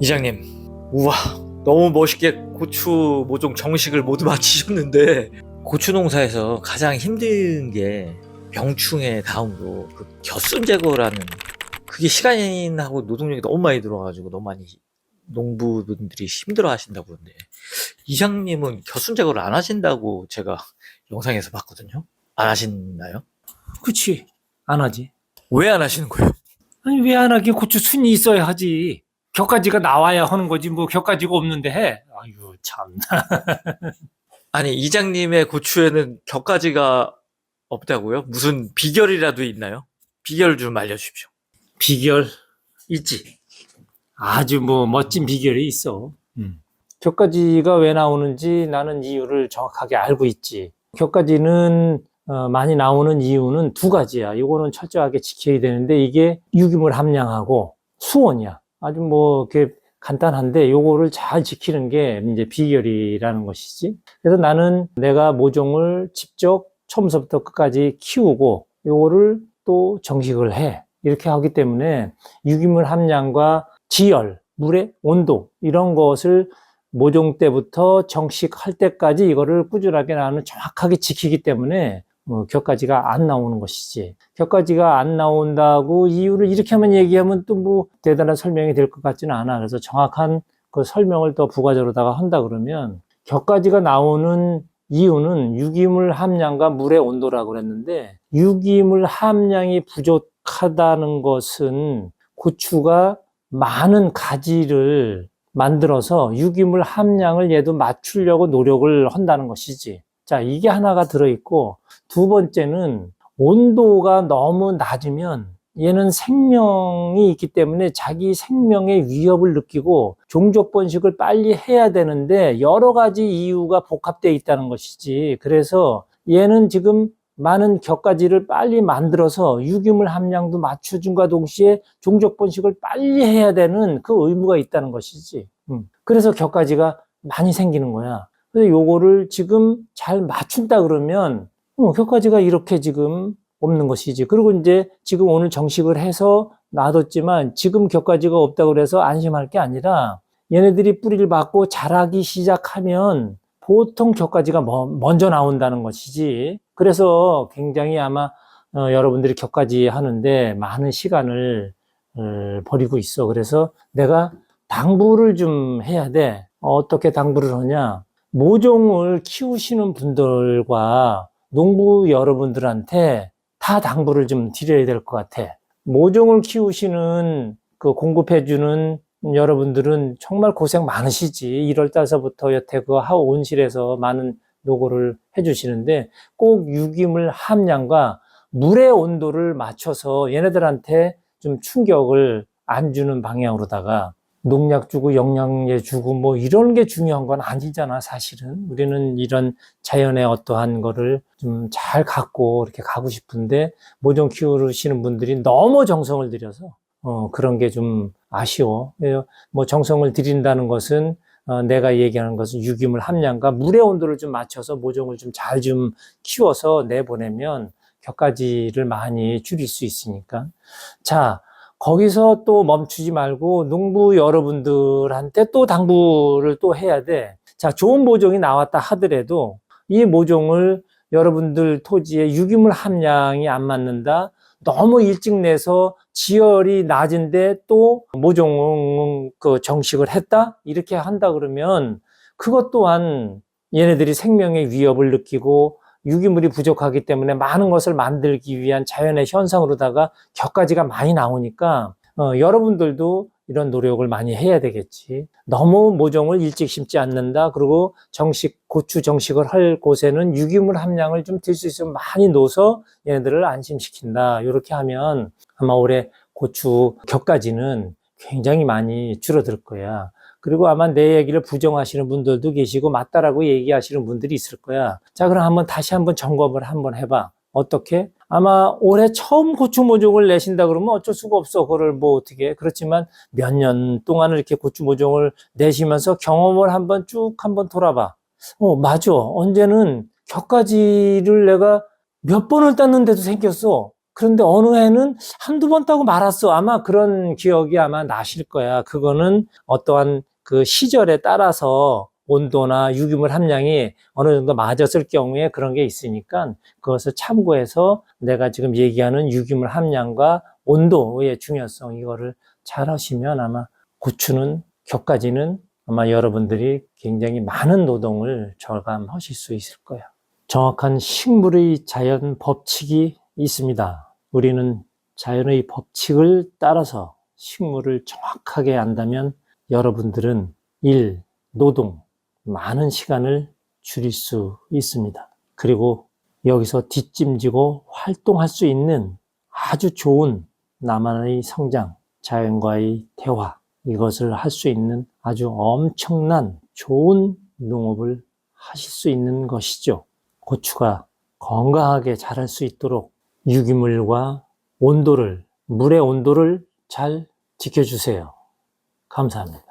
이장님, 우와, 너무 멋있게 고추 모종 정식을 모두 마치셨는데 고추 농사에서 가장 힘든 게 병충해 다음으로 그 겨순 제거라는 그게 시간하고 노동력이 너무 많이 들어가지고 너무 많이 농부분들이 힘들어 하신다고 그러는데 이장님은 겨순 제거를 안 하신다고 제가 영상에서 봤거든요. 안 하시나요? 그치. 안 하지. 왜 안 하시는 거예요? 아니, 왜 안 하긴 고추 순이 있어야 하지. 격가지가 나와야 하는 거지. 뭐 격가지가 없는데 해. 아유, 참. 아니 이장님의 고추에는 격가지가 없다고요? 무슨 비결이라도 있나요? 비결 좀 알려주십시오. 비결 있지. 아주 뭐 멋진 비결이 있어. 음. 격가지가 왜 나오는지 나는 이유를 정확하게 알고 있지. 격가지는 어, 많이 나오는 이유는 두 가지야. 이거는 철저하게 지켜야 되는데 이게 유기물 함량하고 수온이야. 아주 뭐 이렇게 간단한데 요거를 잘 지키는 게 이제 비결이라는 것이지. 그래서 나는 내가 모종을 직접 처음부터 끝까지 키우고 요거를 또 정식을 해. 이렇게 하기 때문에 유기물 함량과 지열, 물의 온도 이런 것을 모종 때부터 정식할 때까지 이거를 꾸준하게 나는 정확하게 지키기 때문에 어, 격가지가 안 나오는 것이지. 격가지가 안 나온다고 이유를 이렇게 하면 얘기하면 또 뭐 대단한 설명이 될 것 같지는 않아. 그래서 정확한 그 설명을 더 부가적으로다가 한다 그러면 격가지가 나오는 이유는 유기물 함량과 물의 온도라고 그랬는데 유기물 함량이 부족하다는 것은 고추가 많은 가지를 만들어서 유기물 함량을 얘도 맞추려고 노력을 한다는 것이지. 자, 이게 하나가 들어있고, 두 번째는 온도가 너무 낮으면 얘는 생명이 있기 때문에 자기 생명의 위협을 느끼고 종족 번식을 빨리 해야 되는데 여러 가지 이유가 복합되어 있다는 것이지. 그래서 얘는 지금 많은 격가지를 빨리 만들어서 유기물 함량도 맞춰준과 동시에 종족 번식을 빨리 해야 되는 그 의무가 있다는 것이지. 음. 그래서 격가지가 많이 생기는 거야. 그래서 요거를 지금 잘 맞춘다 그러면 어, 격가지가 이렇게 지금 없는 것이지. 그리고 이제 지금 오늘 정식을 해서 놔뒀지만 지금 격가지가 없다고 그래서 안심할 게 아니라 얘네들이 뿌리를 받고 자라기 시작하면 보통 격가지가 뭐, 먼저 나온다는 것이지. 그래서 굉장히 아마 어, 여러분들이 격가지 하는데 많은 시간을 어, 버리고 있어. 그래서 내가 당부를 좀 해야 돼. 어떻게 당부를 하냐? 모종을 키우시는 분들과 농부 여러분들한테 다 당부를 좀 드려야 될 것 같아. 모종을 키우시는 그 공급해주는 여러분들은 정말 고생 많으시지. 1월 달서부터 여태 그 하우 온실에서 많은 노고를 해주시는데 꼭 유기물 함량과 물의 온도를 맞춰서 얘네들한테 좀 충격을 안 주는 방향으로다가 농약 주고 영양제 주고 뭐 이런 게 중요한 건 아니잖아 사실은. 우리는 이런 자연의 어떠한 거를 좀 잘 갖고 이렇게 가고 싶은데 모종 키우시는 분들이 너무 정성을 들여서 어 그런 게 좀 아쉬워. 예, 뭐 정성을 들인다는 것은 어, 내가 얘기하는 것은 유기물 함량과 물의 온도를 좀 맞춰서 모종을 좀 잘좀 키워서 내보내면 격가지를 많이 줄일 수 있으니까. 자 거기서 또 멈추지 말고 농부 여러분들한테 또 당부를 또 해야 돼. 자, 좋은 모종이 나왔다 하더라도 이 모종을 여러분들 토지에 유기물 함량이 안 맞는다. 너무 일찍 내서 지열이 낮은데 또 모종 그 정식을 했다? 이렇게 한다 그러면 그것 또한 얘네들이 생명의 위협을 느끼고 유기물이 부족하기 때문에 많은 것을 만들기 위한 자연의 현상으로다가 격가지가 많이 나오니까 어, 여러분들도 이런 노력을 많이 해야 되겠지. 너무 모종을 일찍 심지 않는다. 그리고 정식 고추 정식을 할 곳에는 유기물 함량을 좀 들 수 있으면 많이 넣어서 얘네들을 안심시킨다. 이렇게 하면 아마 올해 고추 격가지는 굉장히 많이 줄어들 거야. 그리고 아마 내 얘기를 부정하시는 분들도 계시고 맞다라고 얘기하시는 분들이 있을 거야. 자, 그럼 한번 다시 한번 점검을 한번 해봐. 어떻게? 아마 올해 처음 고추 모종을 내신다 그러면 어쩔 수가 없어. 그거를 뭐 어떻게. 그렇지만 몇 년 동안을 이렇게 고추 모종을 내시면서 경험을 한번 쭉 한번 돌아봐. 어, 맞아. 언제는 격가지를 내가 몇 번을 땄는데도 생겼어. 그런데 어느 해는 한두 번 따고 말았어. 아마 그런 기억이 아마 나실 거야. 그거는 어떠한 그 시절에 따라서 온도나 유기물 함량이 어느 정도 맞았을 경우에 그런 게 있으니까 그것을 참고해서 내가 지금 얘기하는 유기물 함량과 온도의 중요성 이거를 잘 하시면 아마 고추는 격가지는 아마 여러분들이 굉장히 많은 노동을 절감하실 수 있을 거예요. 정확한 식물의 자연 법칙이 있습니다. 우리는 자연의 법칙을 따라서 식물을 정확하게 안다면 여러분들은 일, 노동, 많은 시간을 줄일 수 있습니다. 그리고 여기서 뒷짐지고 활동할 수 있는 아주 좋은 나만의 성장, 자연과의 대화, 이것을 할 수 있는 아주 엄청난 좋은 농업을 하실 수 있는 것이죠. 고추가 건강하게 자랄 수 있도록 유기물과 온도를, 물의 온도를 잘 지켜주세요. 감사합니다.